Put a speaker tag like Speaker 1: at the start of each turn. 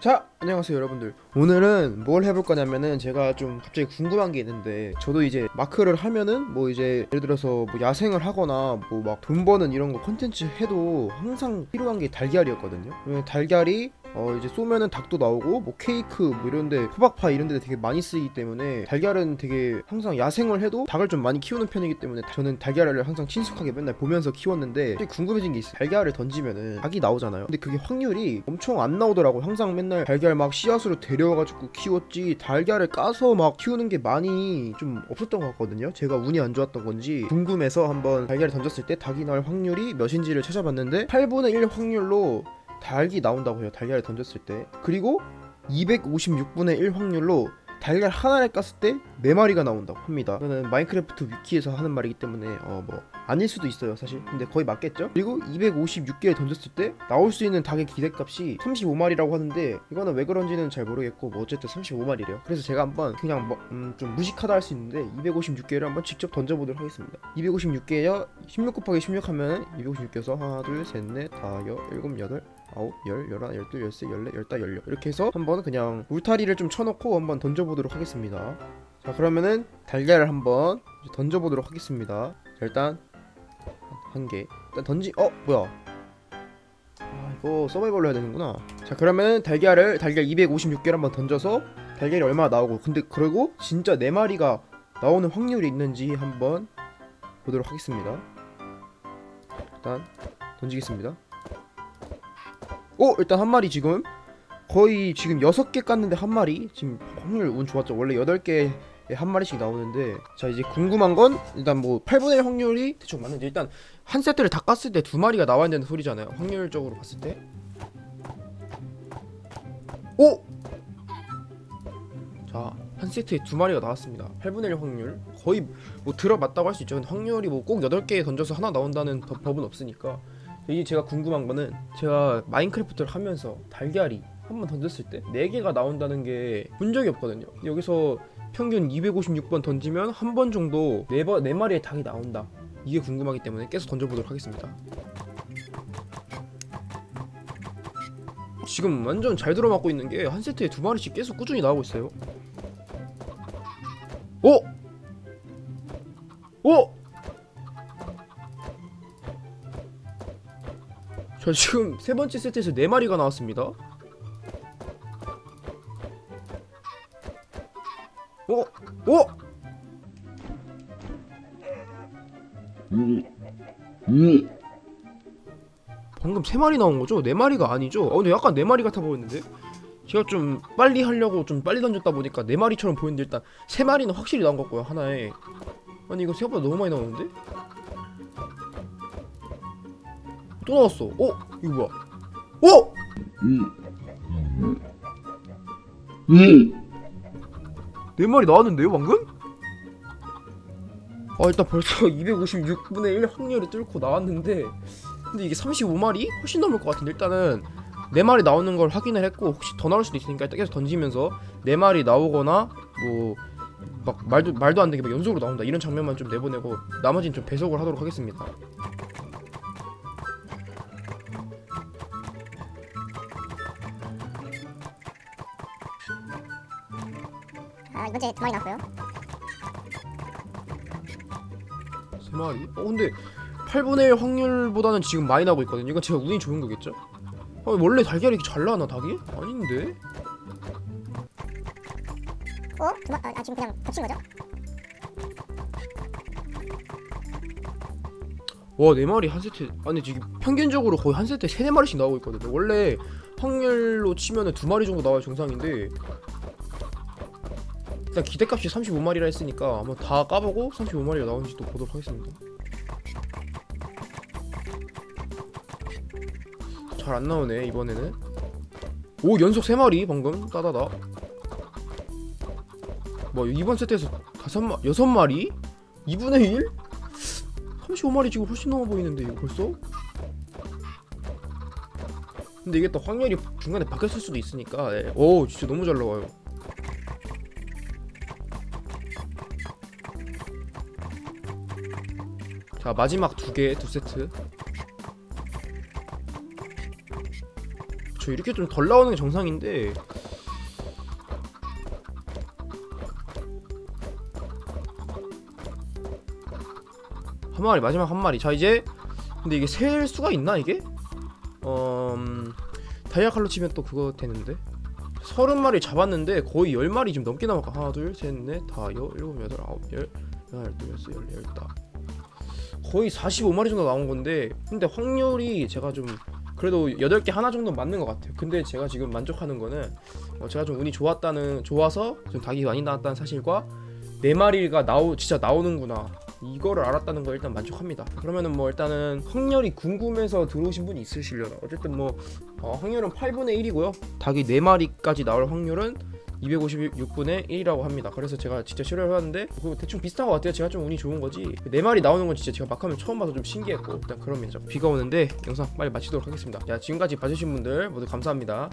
Speaker 1: 자 안녕하세요 여러분들. 오늘은 뭘 해볼 거냐면은 제가 좀 갑자기 궁금한 게 있는데 저도 이제 마크를 하면은 뭐 이제 예를 들어서 뭐 야생을 하거나 뭐 막 돈 버는 이런 거 컨텐츠 해도 항상 필요한 게 달걀이었거든요. 왜냐면 달걀이 어 이제 쏘면은 닭도 나오고 뭐 케이크 뭐 이런데 호박파 이런데 되게 많이 쓰이기 때문에 달걀은 되게 항상 야생을 해도 닭을 좀 많이 키우는 편이기 때문에 저는 달걀을 항상 친숙하게 맨날 보면서 키웠는데 궁금해진 게 있어요. 달걀을 던지면은 닭이 나오잖아요. 근데 그게 확률이 엄청 안 나오더라고 항상 맨날 달걀 막 씨앗으로 데려와가지고 키웠지 달걀을 까서 막 키우는 게 많이 좀 없었던 것 같거든요. 제가 운이 안 좋았던 건지 궁금해서 한번 달걀을 던졌을 때 닭이 나올 확률이 몇인지를 찾아봤는데 8분의 1 확률로 닭이 나온다고 해요 달걀을 던졌을 때. 그리고 256분의 1 확률로 달걀 하나를 깠을 때 4마리가 나온다고 합니다. 이거는 마인크래프트 위키에서 하는 말이기 때문에 어 뭐 아닐 수도 있어요 사실. 근데 거의 맞겠죠? 그리고 256개를 던졌을 때 나올 수 있는 닭의 기대값이 35마리라고 하는데 이거는 왜 그런지는 잘 모르겠고 뭐 어쨌든 35마리래요. 그래서 제가 한번 그냥 뭐, 음, 좀 무식하다 할 수 있는데 256개를 한번 직접 던져보도록 하겠습니다. 256개에 16 곱하기 16 하면 256개에서 하나 둘셋넷 다섯 일곱 여덟 아홉, 열, 열하나, 열둘, 열세, 열네, 열다, 열여 이렇게 해서 한번 그냥 울타리를 좀 쳐놓고 한번 던져보도록 하겠습니다. 자 그러면은 달걀을 한번 던져보도록 하겠습니다. 자, 일단 한개. 일단 던지 어 뭐야? 아 이거 서바이벌로 해야 되는구나. 자 그러면은 달걀을 달걀 256개를 한번 던져서 달걀이 얼마나 나오고 근데 그리고 진짜 4마리가 나오는 확률이 있는지 한번 보도록 하겠습니다. 일단 던지겠습니다 오 일단 한 마리 지금 거의 지금 6개 깠는데 한 마리 지금 확률 운 좋았죠 원래 8개에 한 마리씩 나오는데 자 이제 궁금한 건 일단 뭐 8분의 1 확률이 대충 맞는지 일단 한 세트를 다 깠을 때 두 마리가 나와야 되는 소리잖아요 확률적으로 봤을 때 오! 자, 한 세트에 두 마리가 나왔습니다. 8분의 1 확률. 거의 뭐 들어맞다고 할 수 있죠. 확률이 뭐 꼭 8개 던져서 하나 나온다는 법- 법은 없으니까. 이게 제가 궁금한 거는 제가 마인크래프트를 하면서 달걀이 한번 던졌을 때 4개가 나온다는 게 본 적이 없거든요. 여기서 평균 256번 던지면 한 번 정도 4번, 4마리의 닭이 나온다. 이게 궁금하기 때문에 계속 던져보도록 하겠습니다. 지금 완전 잘 들어맞고 있는 게 한 세트에 두 마리씩 계속 꾸준히 나오고 있어요. 오! 오! 자 지금 세 번째 세트에서 네 마리가 나왔습니다. 오! 오! 방금 세 마리 나온 거죠? 네 마리가 아니죠? 어 근데 약간 네 마리 같아 보였는데? 제가 좀 빨리 하려고 좀 빨리 던졌다 보니까 네 마리처럼 보이는데 일단 세 마리는 확실히 나온 것 같고요 하나에 아니 이거 생각보다 너무 많이 나오는데? 또 나왔어 어? 이거 뭐야 어? 네 마리 나왔는데요 방금? 아 일단 벌써 256분의 1 확률을 뚫고 나왔는데 근데 이게 35마리? 훨씬 넘을 것 같은데 일단은 4마리 나오는 걸 확인을 했고 혹시 더 나올 수도 있으니까 일단 계속 던지면서 4마리 나오거나 뭐 막 말도 말도 안 되게 막 연속으로 나온다 이런 장면만 좀 내보내고 나머지는 좀 배속을 하도록 하겠습니다.
Speaker 2: 아 이번 주에 두 마리 나왔고요.
Speaker 1: 세 마리? 어 근데 8분의 1 확률보다는 지금 많이 나고 있거든요. 이건 제가 운이 좋은 거겠죠? 아, 원래 달걀이 이렇게 잘 나나 닭이? 아닌데?
Speaker 2: 어? 두 마, 아, 아 지금 그냥 겹친 거죠?
Speaker 1: 와, 네 마리 한 세트. 아니 지금 평균적으로 거의 한 세트에 세네 마리씩 나오고 있거든요. 원래 확률로 치면은 두 마리 정도 나와야 정상인데 일단 기대값이 35마리라 했으니까 한번 다 까보고 35마리가 나오는지 또 보도록 하겠습니다. 잘 안 나오네 이번에는. 오 연속 세 마리 방금 따다다. 뭐 이번 세트에서 다섯 마 여섯 마리? 2분의 1? 35마리 지금 훨씬 넘어 보이는데 이거 벌써? 근데 이게 또 확률이 중간에 바뀌었을 수도 있으니까 예. 오 진짜 너무 잘 나와요 자 마지막 두 개 두 세트. 저 이렇게 좀 덜 나오는 게 정상인데. 한 마리 마지막 한 마리. 자 이제 근데 이게 셀 수가 있나 이게? 어... 음, 다이아 칼로 치면 또 그거 되는데. 서른 마리 잡았는데 거의 열 마리 좀 넘게 남았까 하나 둘셋넷 다 여, 일곱 여덟 아홉 열 하나 둘 셋, 열네 열다 거의 45마리 정도 나온 건데 근데 확률이 제가 좀 그래도 8개 하나 정도 맞는 것 같아요. 근데 제가 지금 만족하는 거는 어, 제가 좀 운이 좋았다는 좋아서 좀 닭이 많이 나왔다는 사실과 네 마리가 나오 진짜 나오는구나. 이거를 알았다는 거 일단 만족합니다. 그러면은 뭐 일단은 확률이 궁금해서 들어오신 분이 있으시려나. 어쨌든 뭐 어, 확률은 8분의 1이고요. 닭이 4마리까지 나올 확률은 256분의 1이라고 합니다. 그래서 제가 진짜 해봤는데 그거 대충 비슷한 것 같아요. 제가 좀 운이 좋은 거지. 네 마리 나오는 건 진짜 제가 막하면 처음 봐서 좀 신기했고 일단 그러면 비가 오는데 영상 빨리 마치도록 하겠습니다. 야 지금까지 봐주신 분들 모두 감사합니다.